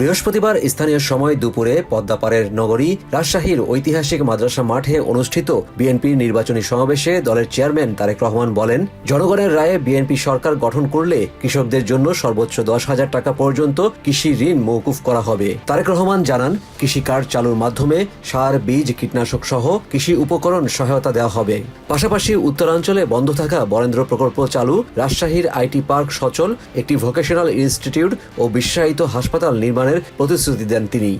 বৃহস্পতিবার স্থানীয় সময় দুপুরে পদ্মাপাড়ের নগরী রাজশাহীর ঐতিহাসিক মাদ্রাসা মাঠে অনুষ্ঠিত বিএনপির নির্বাচনী সমাবেশে দলের চেয়ারম্যান তারেক রহমান বলেন, জনগণের রায়ে বিএনপি সরকার গঠন করলে কৃষকদের জন্য সর্বোচ্চ দশ হাজার টাকা পর্যন্ত কৃষি ঋণ মৌকুফ করা হবে। তারেক রহমান জানান, কৃষি কার্ড চালুর মাধ্যমে সার, বীজ, কীটনাশক সহ কৃষি উপকরণ সহায়তা দেওয়া হবে। পাশাপাশি উত্তরাঞ্চলে বন্ধ থাকা বরেন্দ্র প্রকল্প চালু রাজশাহীর আইটি পার্ক সচল, একটি ভোকেশনাল ইনস্টিটিউট ও বিশ্বায়িত হাসপাতাল নির্মাণের প্রতিশ্রুতি দেন তিনি।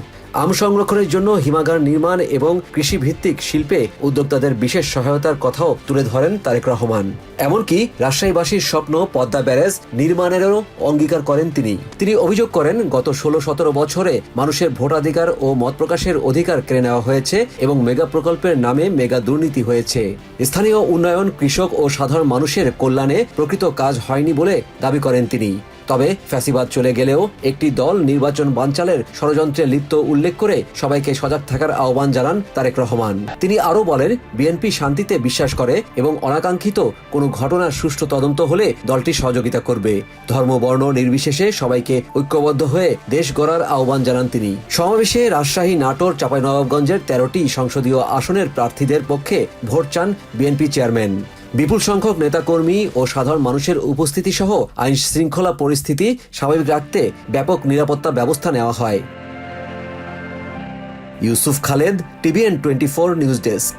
আম সংরক্ষণের জন্য হিমাগার নির্মাণ এবং কৃষিভিত্তিক শিল্পে উদ্যোক্তাদের বিশেষ সহায়তার কথাও তুলে ধরেন তারেক রহমান। এমনকি রাজশাহীবাসীর স্বপ্ন পদ্মা ব্যারেজ নির্মাণেরও অঙ্গীকার করেন তিনি। তিনি অভিযোগ করেন, গত ষোলো সতেরো বছরে মানুষের ভোটাধিকার ও মত প্রকাশের অধিকার কেড়ে নেওয়া হয়েছে এবং মেগা প্রকল্পের নামে মেগা দুর্নীতি হয়েছে। স্থানীয় উন্নয়ন, কৃষক ও সাধারণ মানুষের কল্যাণে প্রকৃত কাজ হয়নি বলে দাবি করেন তিনি। তবে ফ্যাসিবাদ চলে গেলেও একটি দল নির্বাচন বানচালের ষড়যন্ত্রে লিপ্ত উল্লেখ করে সবাইকে সজাগ থাকার আহ্বান জানান তারেক রহমান। তিনি আরও বলেন, বিএনপি শান্তিতে বিশ্বাস করে এবং অনাকাঙ্ক্ষিত কোনো ঘটনার সুষ্ঠু তদন্ত হলে দলটি সহযোগিতা করবে। ধর্ম, বর্ণ নির্বিশেষে সবাইকে ঐক্যবদ্ধ হয়ে দেশ গড়ার আহ্বান জানান তিনি। সমাবেশে রাজশাহী, নাটোর, চাঁপাইনবাবগঞ্জের তেরোটি সংসদীয় আসনের প্রার্থীদের পক্ষে ভোট চান বিএনপি চেয়ারম্যান। বিপুল সংখ্যক নেতাকর্মী ও সাধারণ মানুষের উপস্থিতি সহ আইন শৃঙ্খলা পরিস্থিতি স্বাভাবিক রাখতে ব্যাপক নিরাপত্তা ব্যবস্থা নেওয়া হয়। Yusuf Khaled, TVN twenty four news desk.